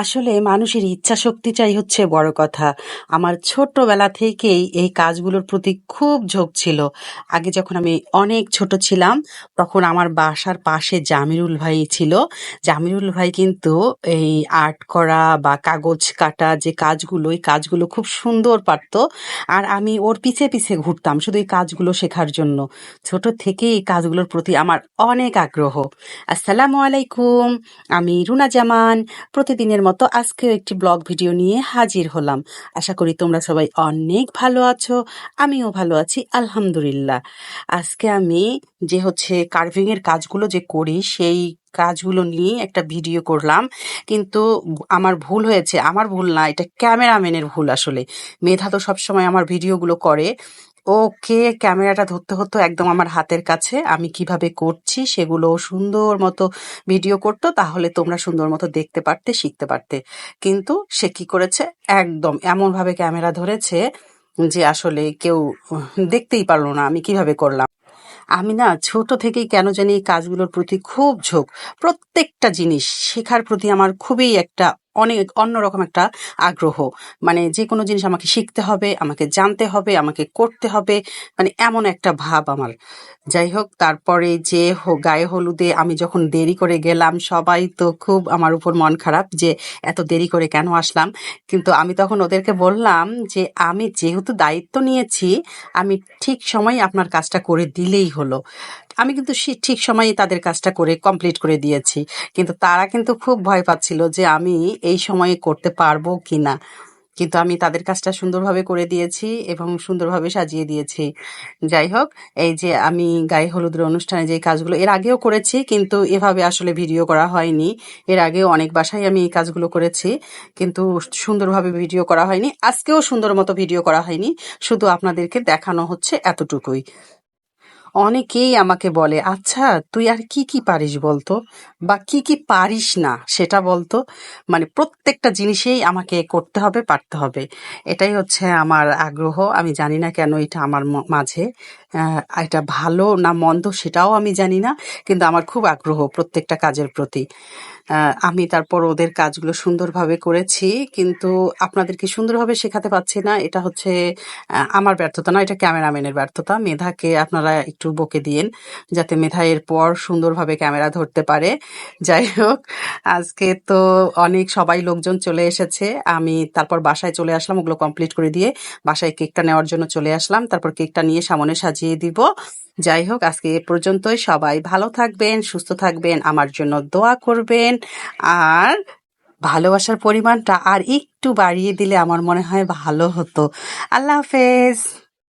আসলে মানুষের ইচ্ছা শক্তিটাই হচ্ছে বড় কথা। আমার ছোট্টবেলা থেকেই এই কাজগুলোর প্রতি খুব ঝোঁক ছিল। আগে যখন আমি অনেক ছোট ছিলাম, তখন আমার বাসার পাশে জামিরুল ভাই ছিল। জামিরুল ভাই কিন্তু এই আর্ট করা বা কাগজ কাটা যে কাজগুলো, এই কাজগুলো খুব সুন্দর পারত। আর আমি ওর পিছে, পিছে ঘুরতাম শুধু এই কাজগুলো শেখার জন্য। ছোট থেকেই এই কাজগুলোর প্রতি আমার অনেক আগ্রহ। আসসালামু আলাইকুম। আমি রুনা জামান। প্রতিদিনের মতো আজকেও একটি ব্লগ ভিডিও নিয়ে হাজির হলাম। আশা করি তোমরা সবাই অনেক ভালো আছো, আমিও ভালো আছি, আলহামদুলিল্লাহ। আজকে আমি যে হচ্ছে কার্ভিং এর কাজগুলো যে করি, সেই কাজগুলো নিয়ে একটা ভিডিও করলাম। কিন্তু আমার ভুল হয়েছে, আমার ভুল না, এটা ক্যামেরাম্যানের ভুল আসলে। মেধা তো সবসময় আমার ভিডিওগুলো করে। ওকে ক্যামেরাটা ধরতে হতো একদম আমার হাতের কাছে। আমি কীভাবে করছি সেগুলো সুন্দর মতো ভিডিও করতো, তাহলে তোমরা সুন্দর মতো দেখতে পারতে, শিখতে পারতে। কিন্তু সে কি করেছে? একদম এমনভাবে ক্যামেরা ধরেছে যে আসলে কেউ দেখতেই পারল না আমি কীভাবে করলাম। আমি না ছোট থেকেই কেন জানি এই কাজগুলোর প্রতি খুব ঝোঁক। প্রত্যেকটা জিনিস শেখার প্রতি আমার খুবই একটা অনেক অন্যরকম একটা আগ্রহ। মানে যে কোনো জিনিস আমাকে শিখতে হবে, আমাকে জানতে হবে, আমাকে করতে হবে মানে এমন একটা ভাব আমার। যাই হোক, তারপরে যে গায়ে হলুদে আমি যখন দেরি করে গেলাম, সবাই তো খুব আমার উপর মন খারাপ যে এত দেরি করে কেন আসলাম? কিন্তু আমি তখন ওদেরকে বললাম যে, আমি যেহেতু দায়িত্ব নিয়েছি, আমি ঠিক সময় আপনার কাজটা করে দিলেই হলো। আমি কিন্তু ঠিক সময়ে তাদের কাজটা করে কমপ্লিট করে দিয়েছি। কিন্তু তারা কিন্তু খুব ভয় পাচ্ছিল যে আমি এই সময়ে করতে পারব কি না কিন্তু আমি তাদের কাজটা সুন্দরভাবে করে দিয়েছি এবং সুন্দরভাবে সাজিয়ে দিয়েছি। যাই হোক, এই যে আমি গায়ে হলুদের অনুষ্ঠানে যে কাজগুলো, এর আগেও করেছি কিন্তু এভাবে আসলে ভিডিও করা হয়নি। এর আগেও অনেক বাসায় আমি এই কাজগুলো করেছি কিন্তু সুন্দরভাবে ভিডিও করা হয়নি। আজকেও সুন্দর মতো ভিডিও করা হয়নি। শুধু আপনাদেরকে দেখানো হচ্ছে এতটুকুই। অনেকেই আমাকে বলে আচ্ছা তুই আর কি কি পারিস বলতো? বা, কি কি পারিস না? সেটা বলতো। মানে প্রত্যেকটা জিনিসেই আমাকে করতে হবে, পারতে হবে। এটাই হচ্ছে আমার আগ্রহ। আমি জানি না কেন এটা আমার মাঝে। এটা ভালো না মন্দ সেটাও আমি জানি না, কিন্তু আমার খুব আগ্রহ প্রত্যেকটা কাজের প্রতি। আমি তারপর ওদের কাজগুলো সুন্দরভাবে করেছি, কিন্তু আপনাদেরকে সুন্দরভাবে শেখাতে পারছি না। এটা হচ্ছে আমার ব্যর্থতা না, এটা ক্যামেরাম্যানের ব্যর্থতা। মেধাকে আপনারা একটু বকে দিন যাতে মেধা এরপর সুন্দরভাবে ক্যামেরা ধরতে পারে। যাই হোক আজকে তো অনেক সবাই লোকজন চলে এসেছে। আমি তারপর বাসায় চলে আসলাম, ওগুলো কমপ্লিট করে দিয়ে বাসায় কেকটা নেওয়ার জন্য চলে আসলাম। তারপর কেকটা নিয়ে সামনে সাজিয়ে দিব। যাই হোক, আজকে এ পর্যন্তই। সবাই ভালো থাকবেন, সুস্থ থাকবেন, আমার জন্য দোয়া করবেন। আর ভালোবাসার পরিমাণটা আর একটু বাড়িয়ে দিলে আমার মনে হয় ভালো হতো। আল্লাহ হাফেজ।